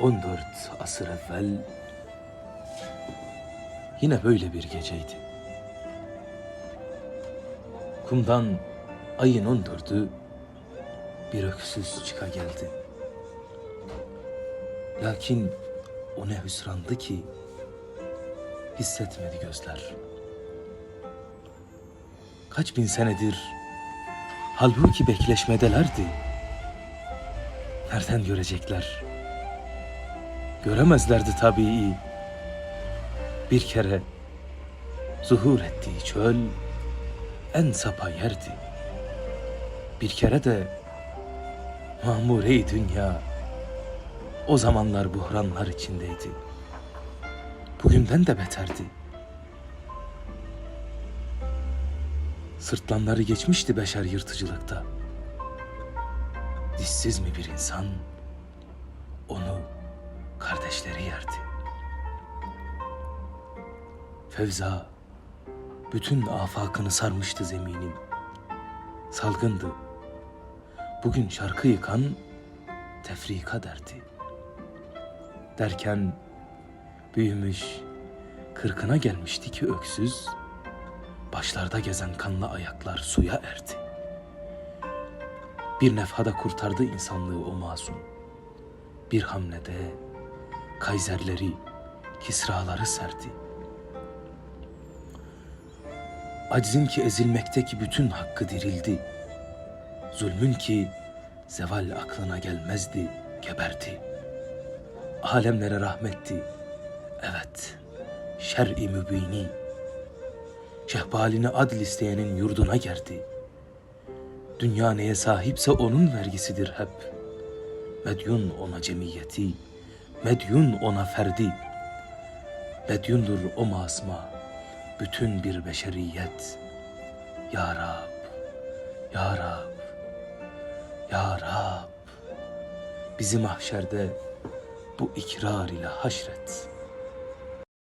14 asır evvel yine böyle bir geceydi. Kumdan ayın 14'ü bir öksüz çıka geldi. Lakin o ne hüsrandı ki hissetmedi gözler. Kaç bin senedir halbuki bekleşmedelerdi. Nereden görecekler? Göremezlerdi tabii. Bir kere zuhur ettiği çöl en sapa yerdi. Bir kere de mamure-i dünya o zamanlar buhranlar içindeydi. Bugünden de beterdi. Sırtlanları geçmişti beşer yırtıcılıkta. Dişsiz mi bir insan? Onu kardeşleri yerdi. Fevza bütün afakını sarmıştı zeminin. Salgındı. Bugün şarkı yıkan tefrika derdi. Derken büyümüş, kırkına gelmişti ki öksüz, başlarda gezen kanlı ayaklar suya erdi. Bir nefhada kurtardı insanlığı o masum. Bir hamlede Kaiserleri, Kisraları serdi. Aczin ki ezilmekteki bütün hakkı dirildi. Zulmün ki zeval aklına gelmezdi, geberdi. Alemlere rahmetti. Evet, şer-i mübini. Şehbalini adl isteyenin yurduna geldi. Dünya neye sahipse onun vergisidir hep. Medyun ona cemiyeti, medyun ona ferdi. Medyundur o masma, bütün bir beşeriyet. Ya Rab, Ya Rab, Ya Rab. Bizi mahşerde bu ikrar ile haşret.''